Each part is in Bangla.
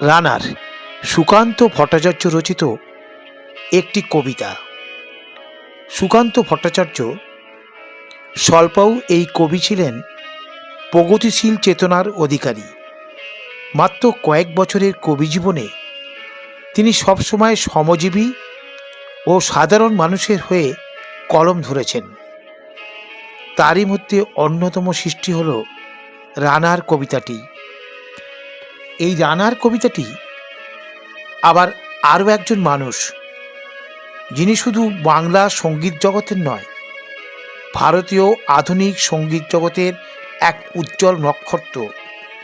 রানার, সুকান্ত ভট্টাচার্য রচিত একটি কবিতা। সুকান্ত ভট্টাচার্য স্বল্পও এই কবি ছিলেন প্রগতিশীল চেতনার অধিকারী। মাত্র কয়েক বছরের কবি জীবনে তিনি সবসময় সমজীবী ও সাধারণ মানুষের হয়ে কলম ধরেছেন। তারই মধ্যে অন্যতম সৃষ্টি হল রানার কবিতাটি। এই রানার কবিতাটি আবার আরও একজন মানুষ, যিনি শুধু বাংলা সংগীত জগতের নয়, ভারতীয় আধুনিক সংগীত জগতের এক উজ্জ্বল নক্ষত্র।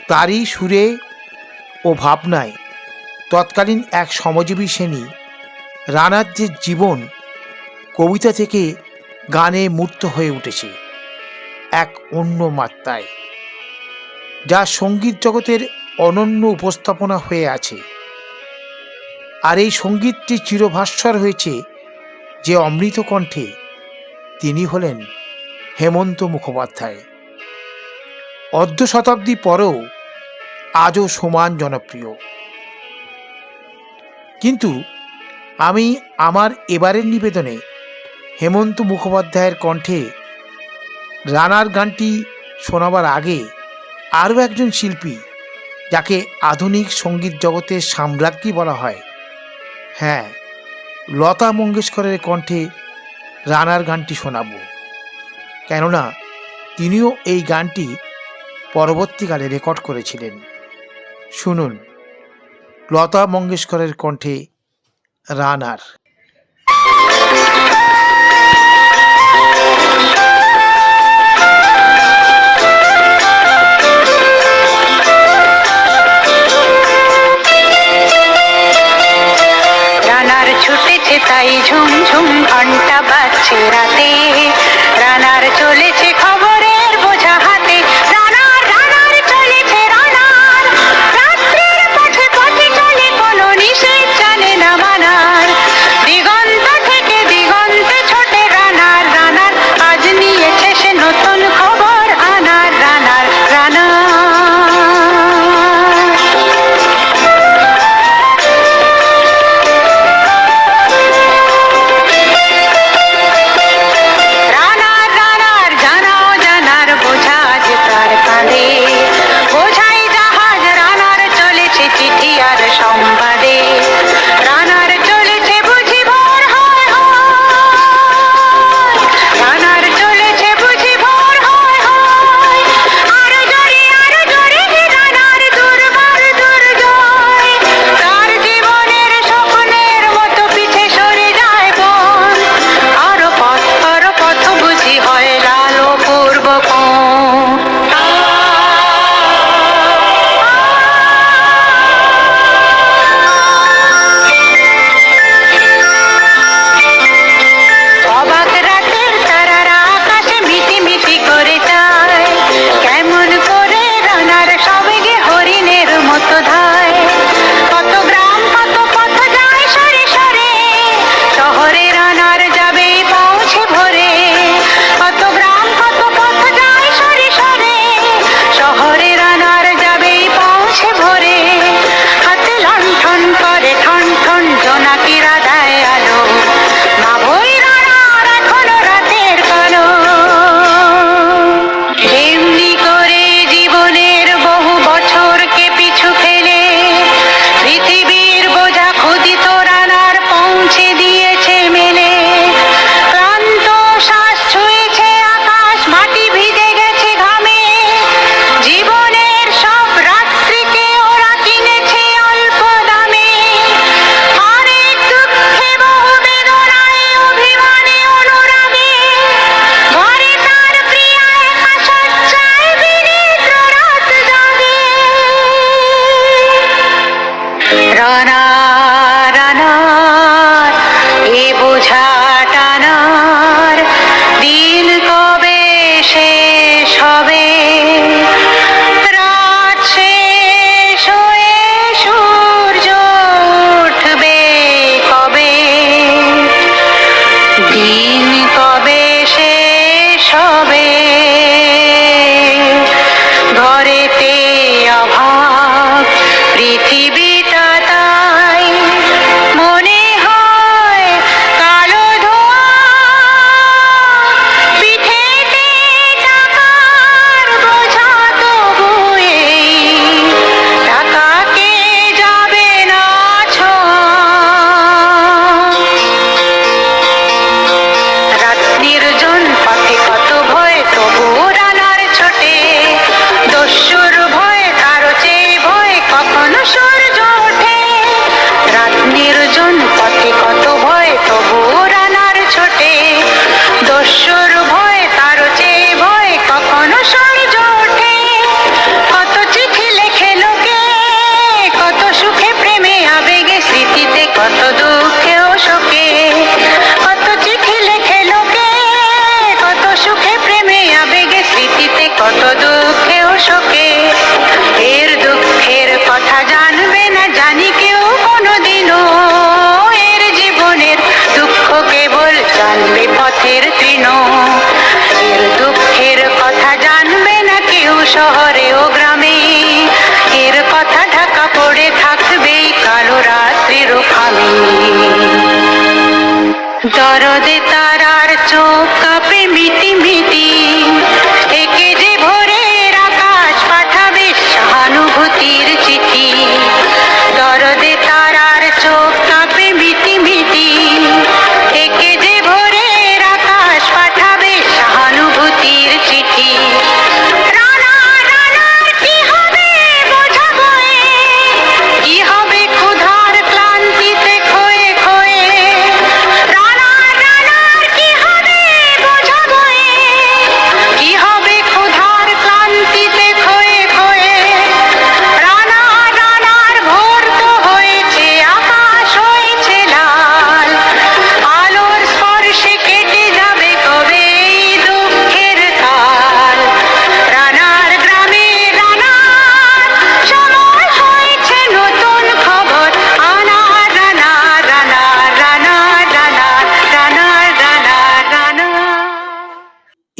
তারই সুরে ও ভাবনায় তৎকালীন এক শ্রমজীবী শ্রেণি রানার যে জীবন, কবিতা থেকে গানে মূর্ত হয়ে উঠেছে এক অন্য মাত্রায়, যা সংগীত জগতের অনন্য উপস্থাপনা হয়ে আছে। আর এই সঙ্গীতটি চিরভাস্বর হয়েছে যে অমৃত কণ্ঠে তিনি হলেন হেমন্ত মুখোপাধ্যায়। অর্ধ শতাব্দী পরেও আজও সমান জনপ্রিয়। কিন্তু আমি আমার এবারের নিবেদনে হেমন্ত মুখোপাধ্যায়ের কণ্ঠে রানার গানটি শোনাবার আগে আরও একজন শিল্পী যাকে আধুনিক সংগীত জগতের সাম্রাজ্ঞী বলা হয়। হ্যাঁ লতা মঙ্গেশকরের কণ্ঠে রানার গানটি শোনাবো। কেননা, তিনিও এই গানটি পরবর্তীকালে রেকর্ড করেছিলেন। শুনুন, লতা মঙ্গেশকরের কণ্ঠে রানার। তাই ঝুমঝুম ঘণ্টা বাজছে রাতে। রানার চলেছে খবরের রানা আবেগে স্মৃতিতে কত দুঃখে ও শোকে, কত চিঠি লেখে লোকে, কত সুখে প্রেমে আবেগে স্মৃতিতে কত দুঃখে ও শোকে। এর দুঃখের কথা জানবে না জানি কেউ কোনোদিনও। এর জীবনের দুঃখ কেবল জানবে পথের তৃণ। এর দুঃখের কথা জানবে না কেউ শহরে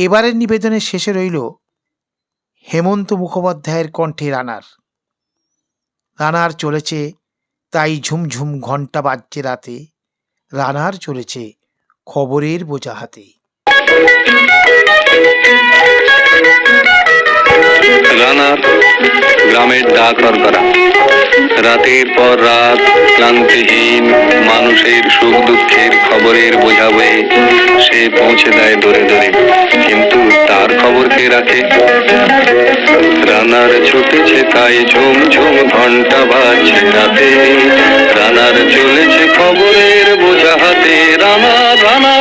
এবারের নিবেদনের শেষে রইল হেমন্ত মুখোপাধ্যায়ের কণ্ঠে রানার। রানার চলেছে তাই ঝুমঝুম ঘণ্টা বাজছে রাতে। রানার চলেছে খবরের বোঝা হাতে। রানার গ্রামের ডাক করা রাতের পর রাত ক্লান্তিহীন মানুষের সুখ দুঃখের খবরের বোঝা বয়ে সে পৌঁছে দেয় দূরে দূরে। কিন্তু তার খবর কে রাখে? রানার ছুটেছে তাই ঝুম ঝুম ঘণ্টা বাজছে রাতে। রানার চলেছে খবরের বোঝা হাতে। রানার রানার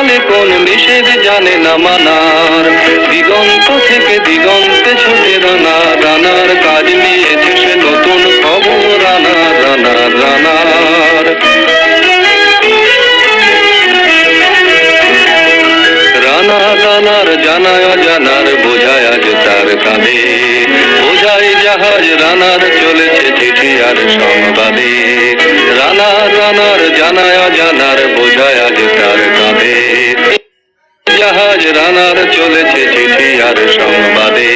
পথে কোন নিষেধ জানে না মানার। দিগন্ত থেকে দিগন্তে ছুটে রানা, রানার কাজ নিয়েছে সে নতুন খবর রানা, রানার। রানার রানা, রানার জানায় জানার বোঝায় আজ তার কাঁধে। বোঝাই জাহাজ, রানার চলেছে চিঠি আর সংবাদে। রানা, রানার জানায়, জানার বোঝায় আজ তার কাঁধে। জাহাজ রানার চলেছে চিঠি আর সংবাদে।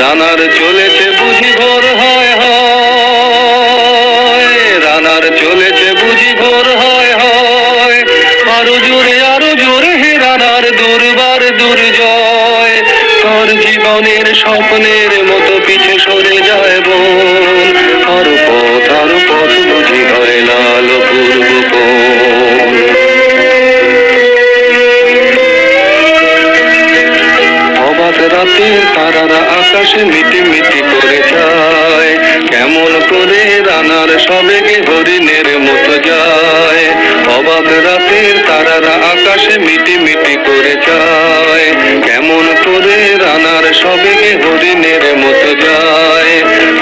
রানার চলেছে বুঝি ভোর, হয় হয়। রানার চলেছে বুঝি ভোর, হয় হয়। আরও জোরে আরও জোরে হে রানার, দুর্বার দুর্জয়। তোর জীবনের স্বপ্নের মতো পিছে সরে যায় বোন। আরও পথ আরও পথ বুঝি হয় লাল পূর্ব কোণ অবাক রাতের তারারা আকাশে মিটি মিটি করে যায়। কেমন করে রানার সবেগে হরিণের মতো যায়। অবাক রাতের তারারা আকাশে মিটি মিটি করে যায়। করে রানার সবেগে হরিণের মতো যায়।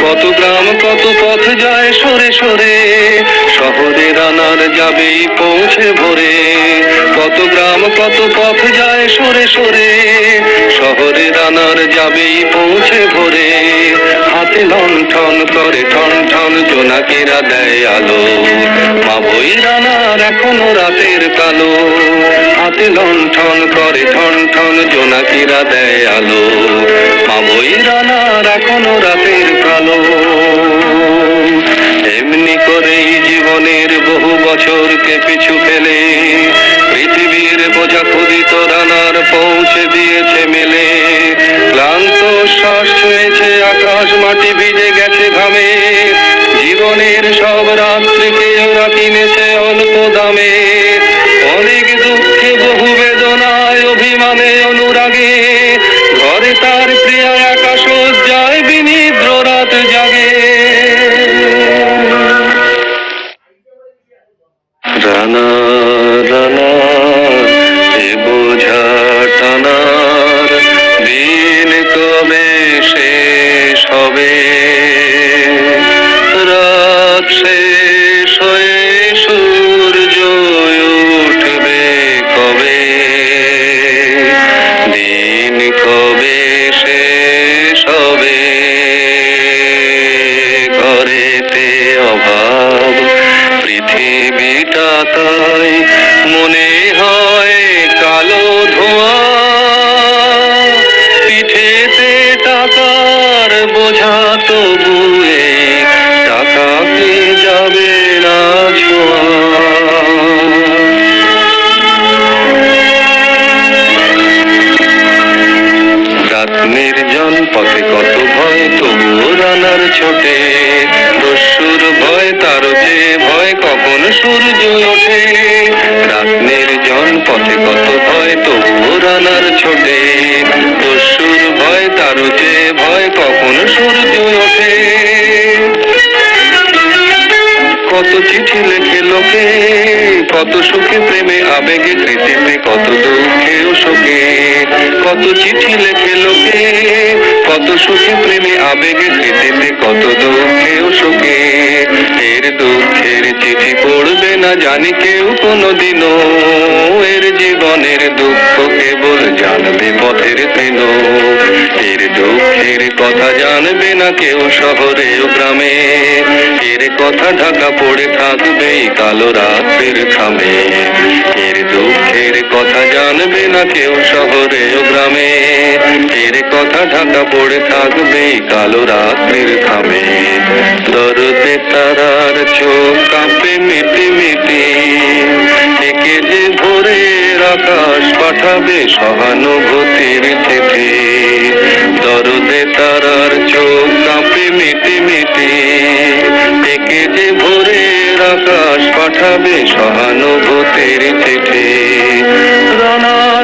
কত গ্রাম, কত পথ যায় সরে সরে, শহরে রানার যাবেই পৌঁছে ভোরে। কত গ্রাম, কত পথ যায় সরে সরে, শহরে রানার যাবেই পৌঁছে ভোরে। হাতে লণ্ঠন করে ঠন ঠন জোনাকেরা দেয় আলো। মা বই রানার এখনও রাতের কালো। হাতে লণ্ঠন করে ঠন ঠন জোনাকিরা দেয় আলো। মা বই রানার এখনও রাতের কালো। এমনি করেই জীবনের বহু বছরকে পিছু ফেলে, পৃথিবীর বোঝা ক্ষুদিত রানার পৌঁছে দিয়েছে মেলে। ক্লান্ত শ্বাস ছুঁয়েছে, আকাশ মাটি ভিজে গেছে ঘামে। জীবনের সব রাত্রিকে ওরা কিনেছে অল্প দামে। অনেক দুঃখে, বহু বেদনায়, অভিমানে, অনুরাগে। ঘরে তার প্রিয়া সূর্য ওঠে রাত নির্জন পথে কত ভয়, তবুও রানার ছোটে। দস্যুর ভয়, তার যে ভয়, কখন সূর্য ওঠে। কত চিঠি লেখে লোকে, কত সুখে, প্রেমে, আবেগে, স্মৃতিতে কত দুঃখে ও শোকে। কত চিঠি লেখে লোকে, কত সুখে, প্রেমে, আবেগে, স্মৃতিতে কত পড়বে না জানি কেউ কোনোদিনও এর জীবনের দুঃখ কেবল জানবে পথের তৃণ এর দুঃখের কথা জানবে না কেউ শহরে গ্রামে। এর কথা ঢাকা পড়ে থাকবে কালো রাতের খামে। এর দুঃখের কথা জানবে না কেউ শহরে গ্রামে। এর কথা ঢাকা পড়ে থাকবে কালো রাতের খামে। দরদে তারার চোখ কাঁপে মিটি মিটি একে যে ভোরের আকাশ পাঠাবে সহানুভূতির থেকে দরদে তারার চোখ কাঁপে মিটি মিটি। একে যে ভোরের আকাশ পাঠাবে সহানুভূতির থেকে রানা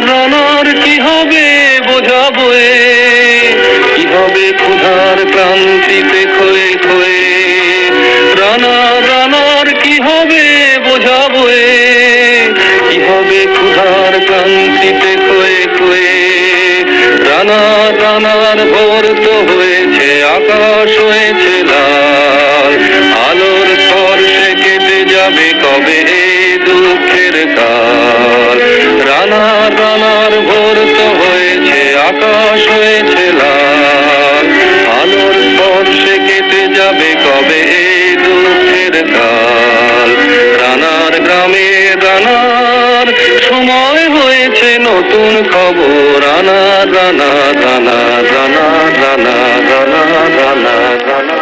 রানা রানার ভোর তো হয়েছে, আকাশ হয়েছে লাল। আলোর স্পর্শে কেটে যাবে কবে এই দুঃখের কাল। রানা রানার ভোর তো হয়েছে, আকাশ হয়েছে লাল। আলোর স্পর্শে কেটে যাবে কবে এই দুঃখের কাল। গ্রামে দানার সময় হয়েছে নতুন খবর। আনা দানা দানা দানা দানা দানা দানা দানা